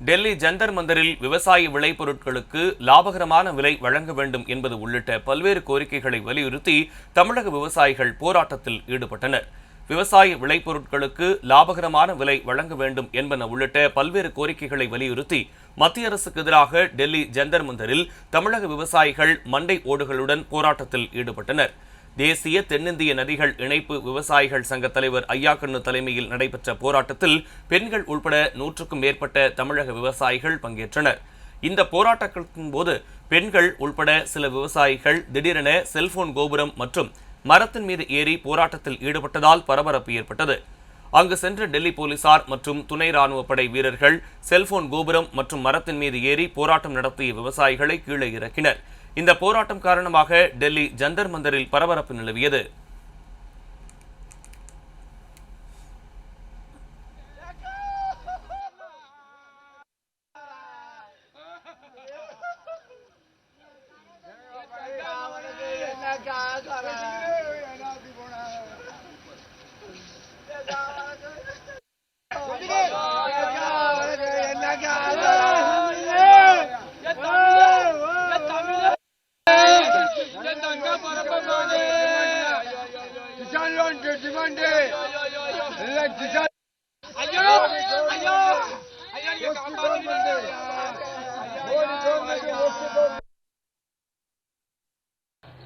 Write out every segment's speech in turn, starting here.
டெல்லி ஜந்தர் மந்தரில் விவசாய விளைபொருட்களுக்கு லாபகரமான விலை வழங்க வேண்டும் என்பது உள்ளிட்ட பல்வேறு கோரிக்கைகளை வலியுறுத்தி தமிழக விவசாயிகள் போராட்டத்தில் ஈடுபட்டனர். விவசாய விளைபொருட்களுக்கு லாபகரமான விலை வழங்க வேண்டும் என்பன உள்ளிட்ட பல்வேறு கோரிக்கைகளை வலியுறுத்தி மத்திய அரசுக்கு எதிராக டெல்லி ஜந்தர் மந்தரில் தமிழக விவசாயிகள் மண்டை ஓடுகளுடன் போராட்டத்தில் ஈடுபட்டனர். தேசிய தென்னிந்திய நதிகள் இணைப்பு விவசாயிகள் சங்க தலைவர் ஐயாக்கண்ணு தலைமையில் நடைபெற்ற போராட்டத்தில் பெண்கள் உள்பட நூற்றுக்கும் மேற்பட்ட தமிழக விவசாயிகள் பங்கேற்றனர். இந்த போராட்டத்தின் போது பெண்கள் உள்பட சில விவசாயிகள் திடீரென செல்போன் கோபுரம் மற்றும் மரத்தின் மீது ஏறி போராட்டத்தில் ஈடுபட்டதால் பரபரப்பு ஏற்பட்டது. அங்கு சென்ற டெல்லி போலீசார் மற்றும் துணை ராணுவ படை வீரர்கள் செல்போன் கோபுரம் மற்றும் மரத்தின் மீது ஏறி போராட்டம் நடத்திய விவசாயிகளை கீழே இறக்கினர். இந்த போராட்டம் காரணமாக டெல்லி ஜந்தர் மந்தரில் பரபரப்பு நிலவியது.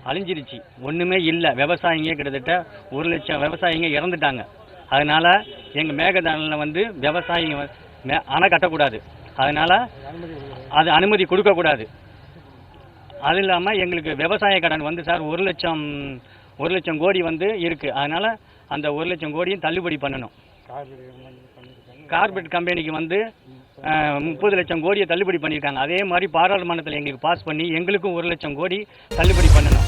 அழிஞ்சிருச்சு. ஒன்றுமே இல்லை. விவசாயிங்க கிட்டத்தட்ட ஒரு லட்சம் விவசாயிங்க இறந்துட்டாங்க. அதனால் எங்கள் மேகதானில் வந்து விவசாயிங்க அணை கட்டக்கூடாது. அதனால் அது அனுமதி கொடுக்கக்கூடாது. அது இல்லாமல் எங்களுக்கு விவசாய கடன் வந்து சார் ஒரு லட்சம் ஒரு லட்சம் கோடி வந்து இருக்குது அதனால அந்த ஒரு லட்சம் கோடியும் தள்ளுபடி பண்ணணும். கார்பரேட் கம்பெனிக்கு வந்து முப்பது லட்சம் கோடியை தள்ளுபடி பண்ணியிருக்காங்க அதே மாதிரி பாராளுமன்றத்தில் எங்களுக்கு பாஸ் பண்ணி எங்களுக்கும் ஒரு லட்சம் கோடி தள்ளுபடி பண்ணணும்.